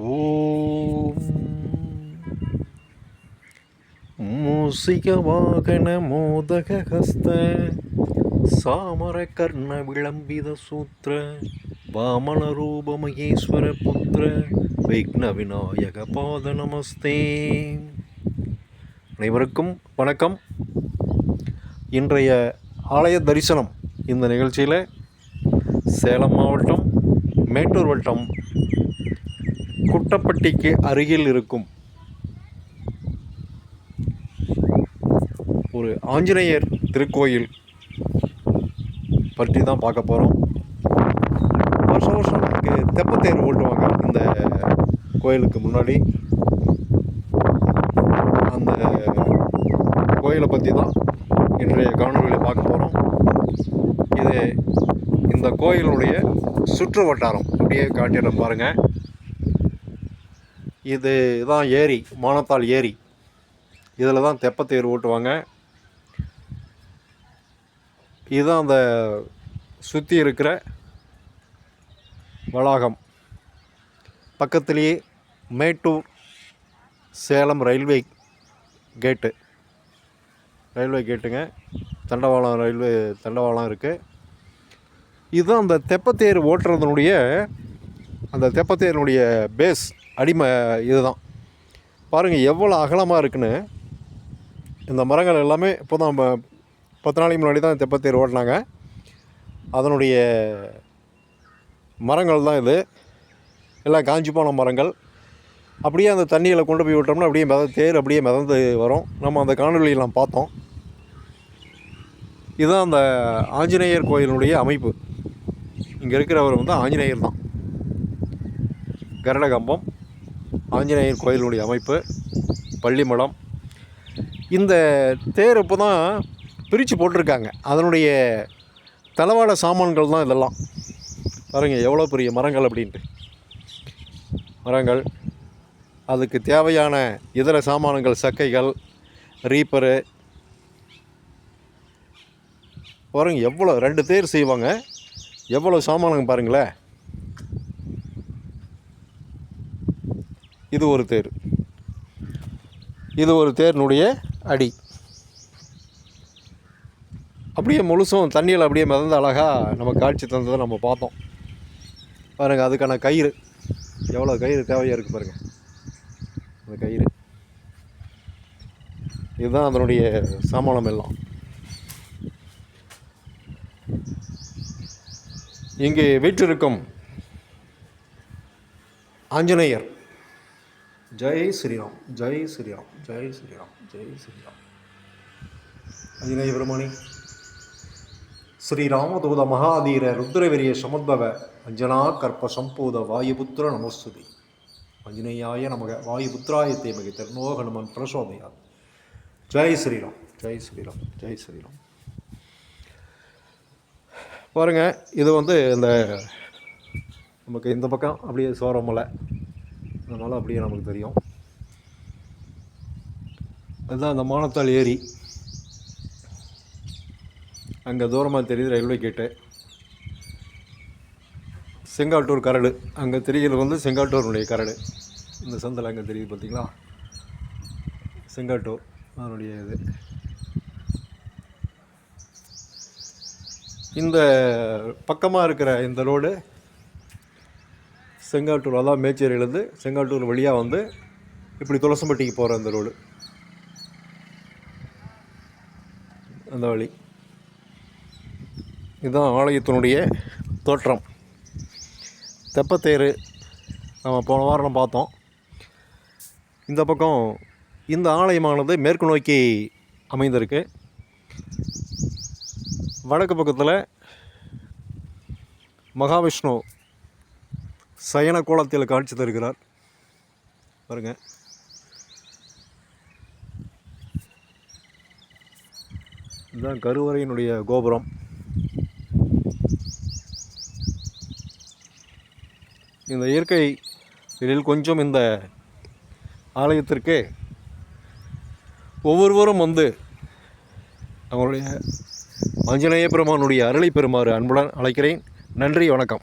ஓம். மூசிக வாகன மோதக ஹஸ்த சாமர கர்ண விளம்பித சூத்திர வாமன ரூப மகேஸ்வர புத்திர விக்ன விநாயக பாத நமஸ்தே. அனைவருக்கும் வணக்கம். இன்றைய ஆலய தரிசனம் இந்த நிகழ்ச்சியில் சேலம் மாவட்டம் மேட்டூர் வட்டம் குட்டப்பட்டிக்கு அருகில் இருக்கும். ஒரு ஆஞ்சநேயர் திருக்கோயில் பற்றி தான் பார்க்க போகிறோம் வருஷம் வருஷம் நமக்கு தெப்பத்தேர் ஓட்டுவாங்க இந்த கோயிலுக்கு முன்னாடி. அந்த கோயிலை பற்றி தான் இன்றைய காணொலியில் பார்க்க போகிறோம் இது இந்த கோயிலுடைய சுற்று வட்டாரம். அப்படியே காட்டிடுறேன் பாருங்கள் இது தான் ஏரி மானத்தாள் ஏரி. இதில் தான் தெப்பத்தேர் ஓட்டுவாங்க. இதுதான் அந்த சுற்றி இருக்கிற வளாகம். பக்கத்துலேயே Mettur Salem railway gate. Railway கேட்டுங்க. தண்டவாளம் ரயில்வே தண்டவாளம் இருக்குது இதுதான் அந்த தெப்பத்தேர் ஓட்டுறதுனுடைய அந்த தெப்பத்தேரினுடைய பேஸ் அடிமை இதுதான். பாருங்கள் எவ்வளோ அகலமாக இருக்குன்னு. இந்த மரங்கள் எல்லாமே இப்போ தான் பத்து நாளைக்கு முன்னாடி தான் தெப்பத்தேர் ஓட்டினாங்க. அதனுடைய மரங்கள் தான் இது. எல்லாம் காஞ்சி போன மரங்கள். அப்படியே அந்த தண்ணியில் கொண்டு போய் விட்டோம்னா அப்படியே மித தேர் அப்படியே மிதந்து வரும். நம்ம அந்த காணொலியெல்லாம் பார்த்தோம். இதுதான் அந்த ஆஞ்சநேயர் கோயிலினுடைய அமைப்பு. இங்கே இருக்கிறவர் வந்து ஆஞ்சநேயர் தான். கருடகம்பம். ஆஞ்சநேயர் கோயிலினுடைய அமைப்பு பள்ளிமடம். இந்த தேர் இப்போ தான் பிரித்து போட்டிருக்காங்க. அதனுடைய தளவாட சாமான்கள் தான் இதெல்லாம். பாருங்கள் எவ்வளோ பெரிய மரங்கள் அப்படின்ட்டு. மரங்கள். அதுக்கு தேவையான இதர சாமான்கள் சக்கைகள் ரீப்பரு. பாருங்க எவ்வளோ ரெண்டு தேர் செய்வாங்க. எவ்வளோ சாமானுங்க பாருங்களேன். இது ஒரு தேர். இது ஒரு தேரினுடைய அடி. அப்படியே முழுசும் தண்ணியில் அப்படியே மிதந்த அழகாக நம்ம காட்சி தந்ததை நம்ம பார்த்தோம். பாருங்கள் அதுக்கான கயிறு. எவ்வளோ கயிறு தேவையாக இருக்குது பாருங்கள் அந்த கயிறு. இதுதான் அதனுடைய சாமானம் எல்லாம். இங்கே வீற்றிருக்கும் ஆஞ்சநேயர். ஜெய் ஸ்ரீராம் ஜெய் ஸ்ரீராம் ஜெய் ஸ்ரீராம் ஜெய் ஸ்ரீராம். ஆஞ்சநேய பெருமானி ஸ்ரீராமதூத மகாதீர ருத்ரவெரிய சமத்பவ அஞ்சனா கற்ப சம்பூத வாயுபுத்திர நமஸ்துதி. ஆஞ்சநேயாய நமக வாயுபுத்திராய தேமகி திருநோ ஹனுமன் பிரசோதயா ஜெய் ஸ்ரீராம் ஜெய் ஸ்ரீராம் ஜெய் ஸ்ரீராம். பாருங்க இது வந்து இந்த நமக்கு இந்த பக்கம் அப்படியே சோரமலை அதனால் அப்படியே நமக்கு தெரியும். அதுதான் அந்த மானத்தாள் ஏரி. அங்கே தூரமாக தெரியுது ரயில்வே கேட்டு. செங்காட்டூர் கரடு. அங்கே தெரிகிறது வந்து செங்காட்டூருடைய கரடு. இந்த சந்தில் அங்கே தெரியுது பார்த்தீங்களா செங்காட்டூர். அதனுடைய இது. இந்த பக்கமாக இருக்கிற இந்த ரோடு செங்காட்டூர் அதான் மேச்சேரியிலேருந்து செங்காட்டூர் வழியாக வந்து இப்படி துளசம்பட்டிக்கு போகிற அந்த ரோடு அந்த வழி. இதுதான் ஆலயத்தினுடைய தோற்றம். தெப்பத்தேர் நம்ம போன வாரம் பார்த்தோம். இந்த பக்கம் இந்த ஆலயமானது மேற்கு நோக்கி அமைந்திருக்கு. வடக்கு பக்கத்தில் மகாவிஷ்ணு சயன கோலத்தில் காட்சி தருகிறார். பாருங்க. இதுதான் கருவறையினுடைய கோபுரம். இந்த இயற்கை இதில் கொஞ்சம் இந்த ஆலயத்திற்கு ஒவ்வொருவரும் வந்து அவங்களுடைய ஆஞ்சநேய பெருமானுடைய அருளை பெறுமாறு அன்புடன் அழைக்கிறேன். நன்றி வணக்கம்.